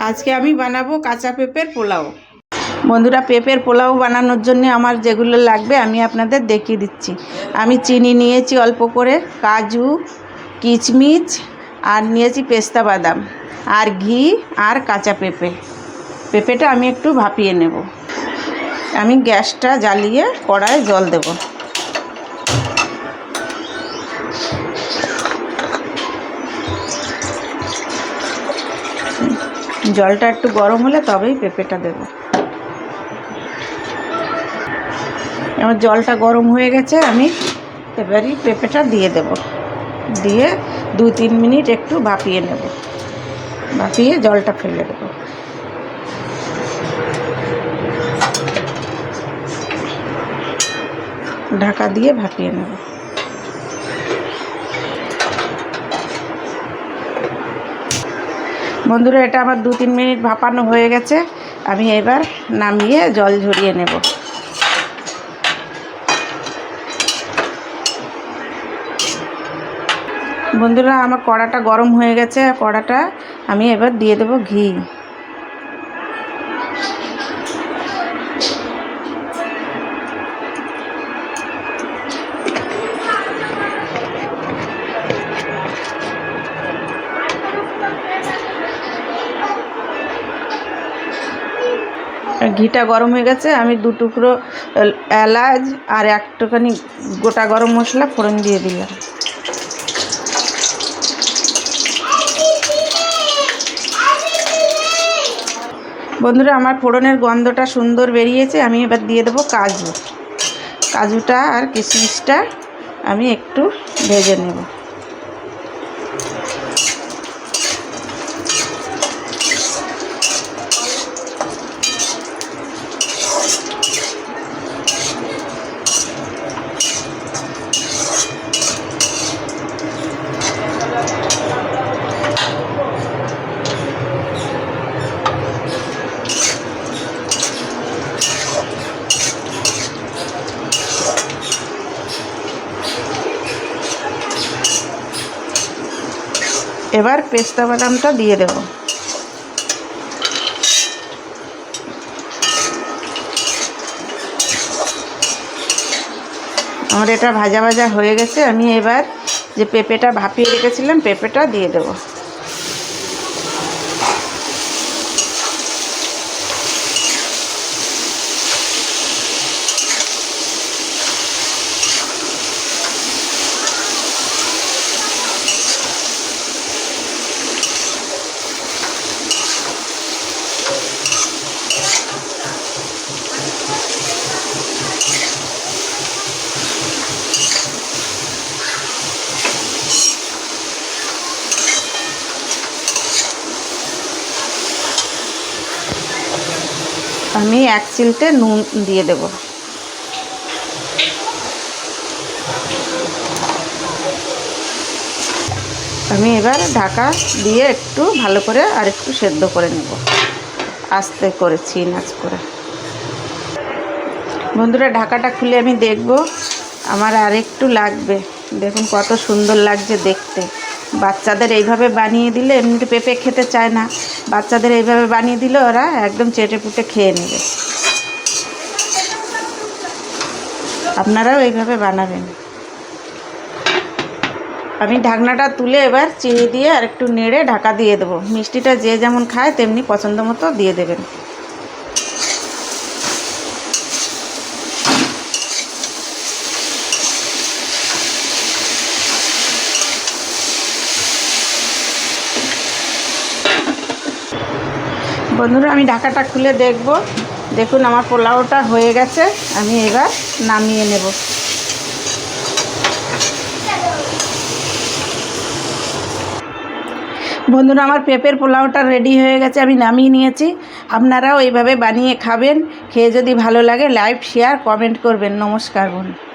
আজকে আমি বানাবো কাঁচা পেঁপের পোলাও। বন্ধুরা, পেঁপের পোলাও বানানোর জন্য আমার যেগুলো লাগবে আমি আপনাদের দেখিয়ে দিচ্ছি। আমি চিনি নিয়েছি অল্প করে, কাজু, কিচমিচ, আর নিয়েছি পেস্তা বাদাম, আর ঘি, আর কাঁচা পেঁপে। পেঁপেটা আমি একটু ভাপিয়ে নেব। আমি গ্যাসটা জ্বালিয়ে কড়ায় জল দেব। জলটা একটু গরম হলে তবেই পেঁপেটা দেব। আমার জলটা গরম হয়ে গেছে, আমি এবারই পেঁপেটা দিয়ে দেব। দিয়ে দু তিন মিনিট একটু ভাপিয়ে নেব। ভাপিয়ে জলটা ফেলে দেবো। ঢাকা দিয়ে ভাপিয়ে নেব। বন্ধুরা, এটা আমার দু তিন মিনিট ভাপানো হয়ে গেছে। আমি এবার নামিয়ে জল ঝরিয়ে নেব। বন্ধুরা, আমার কড়াটা গরম হয়ে গেছে। কড়াটা আমি এবার দিয়ে দেবো ঘি। ঘিটা গরম হয়ে গেছে, আমি দু টুকরো এলাচ আর একটুখানি গোটা গরম মশলা ফোড়ন দিয়ে দিলাম। বন্ধুরা, আমার ফোড়নের গন্ধটা সুন্দর বেরিয়েছে, আমি এবার দিয়ে দেবো কাজু। কাজুটা আর কিশমিশটা আমি একটু ভেজে নেব। এবার পেস্তা বাদামটা দিয়ে দেব। আমার এটা ভাজা ভাজা হয়ে গেছে, আমি এবার যে পেঁপেটা ভাপিয়ে রেখেছিলাম, পেঁপেটা দিয়ে দেবো। আমি এক চিলটে নুন দিয়ে দেব। আমি এবার ঢাকা দিয়ে একটু ভালো করে আর একটু সেদ্ধ করে নেব। আস্তে করে নাচ করে। বন্ধুরা, ঢাকাটা খুলে আমি দেখব। আমার আর একটু লাগবে। দেখুন কত সুন্দর লাগছে দেখতে। বাচ্চাদের এইভাবে বানিয়ে দিলে এমনিতে পেঁপে খেতে চায় না। বাচ্চাদের এইভাবে বানিয়ে দিলে ওরা একদম চেটে পুটে খেয়ে নেবে। আপনারাও এইভাবে বানাবেন। আমি ঢাকনাটা তুলে এবার চিনি দিয়ে আর একটু নেড়ে ঢাকা দিয়ে দেবো। মিষ্টিটা যে যেমন খায়, তেমনি পছন্দ মতো দিয়ে দেবেন। বন্ধুরা, আমি ঢাকাটা খুলে দেখব। দেখুন, আমার পোলাওটা হয়ে গেছে। আমি এবার নামিয়ে নেব। বন্ধুরা, আমার পেঁপের পোলাওটা রেডি হয়ে গেছে, আমি নামিয়ে নিয়েছি। আপনারাও এইভাবে বানিয়ে খাবেন। খেয়ে যদি ভালো লাগে লাইভ শেয়ার কমেন্ট করবেন। নমস্কার বন্ধু।